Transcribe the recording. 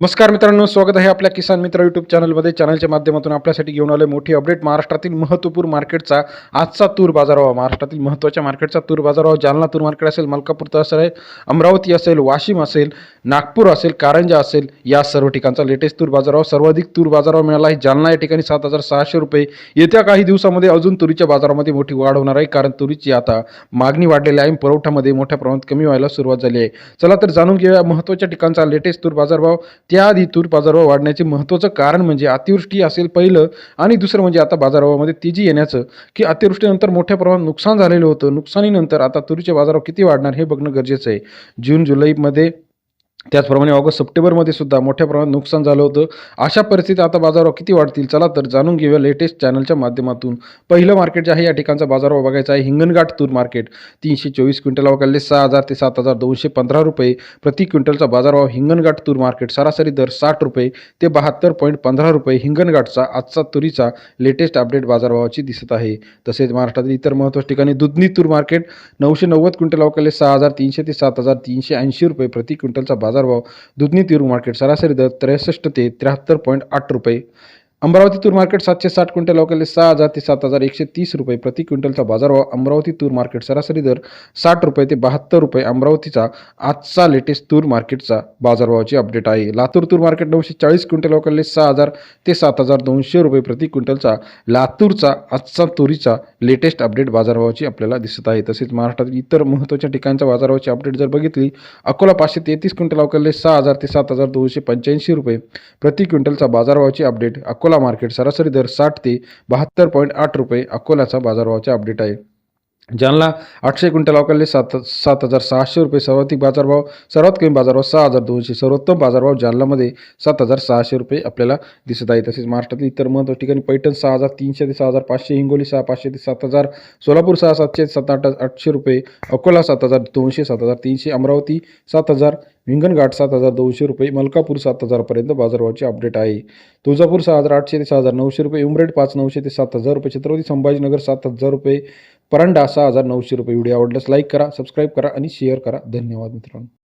नमस्कार मित्रांनो स्वागत आहे आपल्या किसान मित्र यूट्यूब चॅनलमध्ये. चॅनलच्या माध्यमातून आपल्यासाठी घेऊन आले मोठी अपडेट महाराष्ट्रातील महत्त्वपूर मार्केटचा आजचा तूर बाजारभाव. महाराष्ट्रातील महत्त्वाच्या मार्केटचा तूर बाजारभाव जालना तूर मार्केट असेल मलकापूर असेल अमरावती असेल वाशिम असेल नागपूर असेल कारंजा असेल या सर्व ठिकाणचा लेटेस्ट तूर बाजारभाव सर्वाधिक तूर बाजारभाव मिळाला आहे. जालना या ठिकाणी सात हजार सहाशे रुपये. येत्या काही दिवसामध्ये अजून तुरीच्या बाजारामध्ये मोठी वाढ होणार आहे कारण तुरीची आता मागणी वाढलेली आहे पुरवठ्यामध्ये मोठ्या प्रमाणात कमी व्हायला सुरुवात झाली आहे. चला तर जाणून घेऊया महत्त्वाच्या ठिकाणचा लेटेस्ट तूर बाजारभाव. त्याआधी तूर बाजारभाव वाढण्याचे महत्त्वाचं कारण म्हणजे अतिवृष्टी असेल पहिलं आणि दुसरं म्हणजे आता बाजारभावामध्ये तेजी येण्याचं की अतिवृष्टीनंतर मोठ्या प्रमाणात नुकसान झालेलं होतं. नुकसानीनंतर आता तुरीचे बाजारभाव किती वाढणार हे बघणं गरजेचं आहे. जून जुलैमध्ये त्याचप्रमाणे ऑगस्ट सप्टेंबरमध्ये सुद्धा मोठ्या प्रमाणात नुकसान झालं होतं. अशा परिस्थितीत आता बाजारभाव किती वाढतील? चला तर जाणून घेऊया लेटेस्ट चॅनलच्या माध्यमातून. पहिलं मार्केट जे आहे या ठिकाणचा बाजारभाव बघायचा आहे. हिंगणघाट तूर मार्केट तीनशे चोवीस क्विंटल काढले सहा हजार ते सात हजार दोनशे पंधरा रुपये प्रति क्विंटलचा बाजारभाव हिंगणघाट तूर मार्केट सरासरी दर साठ रुपये ते बहात्तर पॉईंट पंधरा रुपये हिंगणघाटचा आजचा तुरीचा लेटेस्ट अपडेट बाजारभावाची दिसत आहे. तसेच महाराष्ट्रातील इतर महत्त्वाच्या ठिकाणी दुधनी तूर मार्केट नऊशे नव्वद क्विंटल काढले सहा हजार तीनशे ते सात हजार तीनशे ऐंशी रुपये प्रति क्विंटलचा बाजार बाजारभाव दुधनी तीर मार्केट सरासरी दर त्रेसष्ट ते त्र्याहत्तर पॉईंट आठ रुपये. अमरावती तूर मार्केट सातशे साठ क्विंटल अवकाळले सहा हजार ते सात हजार एकशे तीस रुपये प्रति क्विंटलचा बाजारभाव अमरावती तूर मार्केट सरासरी दर साठ रुपये ते बहात्तर रुपये. अमरावतीचा आजचा लेटेस्ट तूर मार्केटचा बाजारभावाची अपडेट आहे. लातूर तूर मार्केट नऊशे चाळीस क्विंटल अवकाळले सहा हजार ते सात हजार दोनशे रुपये प्रति क्विंटलचा लातूरचा आजचा तुरीचा लेटेस्ट अपडेट बाजारभावाची आपल्याला दिसत आहे. तसेच महाराष्ट्रातील इतर महत्त्वाच्या ठिकाणच्या बाजारभावाची अपडेट जर बघितली अकोला पाचशे तेहतीस क्विंटल अवकाळले सहा हजार ते सात हजार दोनशे पंच्याऐंशी रुपये प्रति क्विंटलचा बाजारभावाची अपडेट अकोला अकोला मार्केट सरासरी दर साठ ते बहात्तर पॉईंट आठ रुपये अकोल्याचा बाजारभावाचा अपडेट आहे. जालना आठशे क्विंटल अवकाळले सात सात हजार सहाशे रुपये सर्वाधिक बाजारभाव सर्वात कमी बाजारभाव सहा हजार दोनशे सर्वोत्तम बाजारभाव जालनामध्ये सात हजार सहाशे रुपये आपल्याला दिसत आहे. तसेच महाराष्ट्रातील इतर महत्त्वाच्या ठिकाणी पैठण सहा हजार तीनशे ते सहा हजार पाचशे हिंगोली सहा पाचशे ते सात हजार सोलापूर सहा सातशे सात आठ आठशे रुपये अकोला सात हजार दोनशे सात हजार तीनशे अमरावती सात हजार विंगणघाट सात हजार दोनशे रुपये मलकापूर सात हजारपर्यंत बाजारभावाचे अपडेट आहे. तुळजापूर सहा हजार आठशे ते सहा हजार नऊशे रुपये उमरेड पाच नऊशे ते सात हजार रुपये छत्रपती संभाजीनगर सात हजार रुपये परांडा सहा हजार नऊशे रुपये. व्हिडिओ आवडल्यास लाईक करा सबस्क्राईब करा आणि शेअर करा. धन्यवाद मित्रांनो.